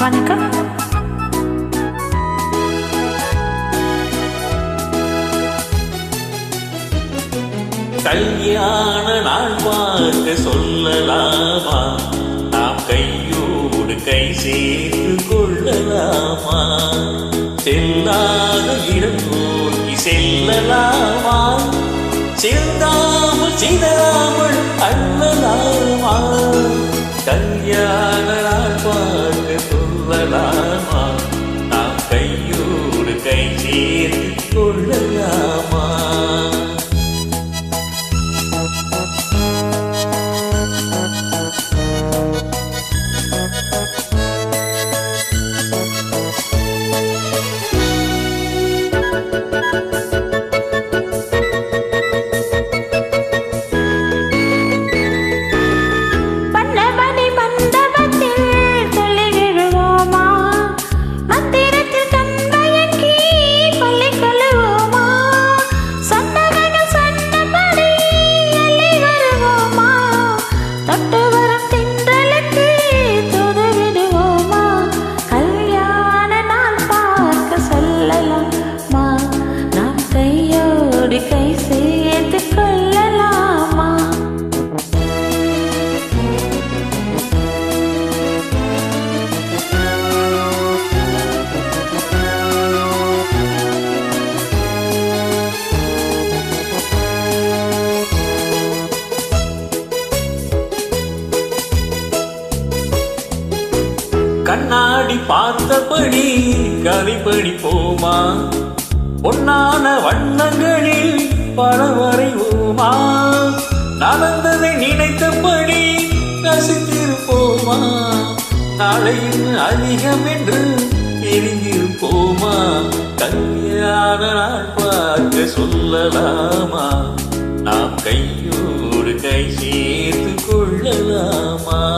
வணக்கம். கல்யாண நாள் பார்க்க சொல்லலாமா? நாம் கையோடு கை சேர்த்து கொள்ளலாமா? செல்லாத இடம் நோக்கி செல்லலாம் சொல்லலாமா கண்ணாடி பார்த்தபடி கதை போமா? பொன்னான வண்ணங்களில் படம் நடந்ததை நினைத்தபடி ரசித்திருப்போமா? நாளையும் அதிகம் என்று தெரிந்திருப்போமா? கல்யாண நாள் பார்க்க சொல்லலாமா? நாம் கையோடு கை சேர்த்து கொள்ளலாமா?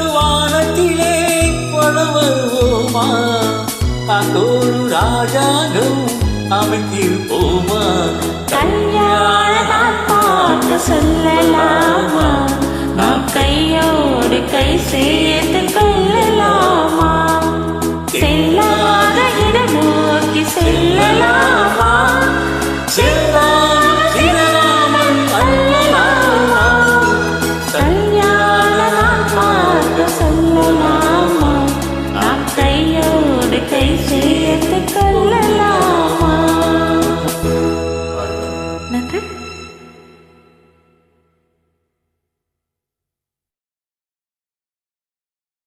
கொண்டு வானத்திலே படம் வருவோமா அங்கோரு ராஜாகம் அமைத்திருப்போமா கல்யாண சொல்லலாமா? நாம் கையோடு கை சேர்த்து கொள்ளலாமா? செல்லாத இடம் நோக்கி செல்லலாம். கை சேர்த்து கொள்ளலாம்.